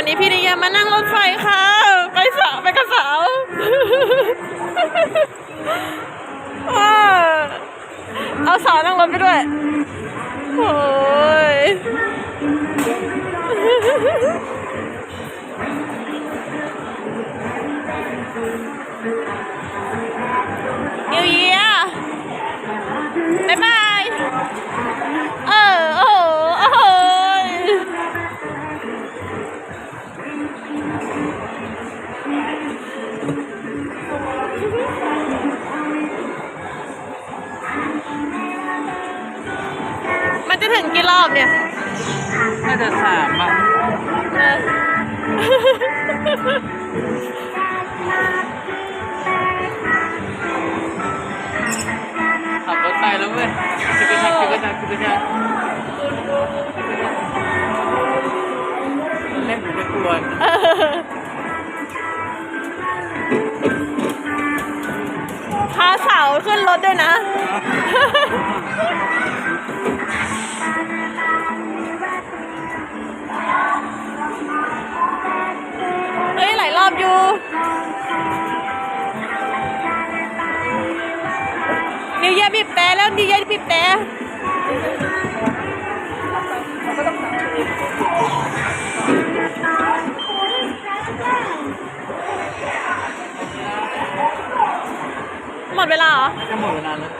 วันนี้พี่นิยามานั่งรถไฟค่ะ ไปสาวไปกับสาวเอาสาวนั่งรถไปด้วยโอ้ยนิวเยียบ๊ายบาย จะถึงกี่รอบเนี่ย น่าจะสามอะเออ ขับรถไปแล้วเว้ยคือก็ชักคือก็ชักคือก็ชักเล่นผมไม่กลัวพาสาวขึ้นรถด้วยนะ นิวเยียบีบแต่แล้วนิวเยียบีบแต่หมดเวลาเหรอ จะหมดเวลาแล้ว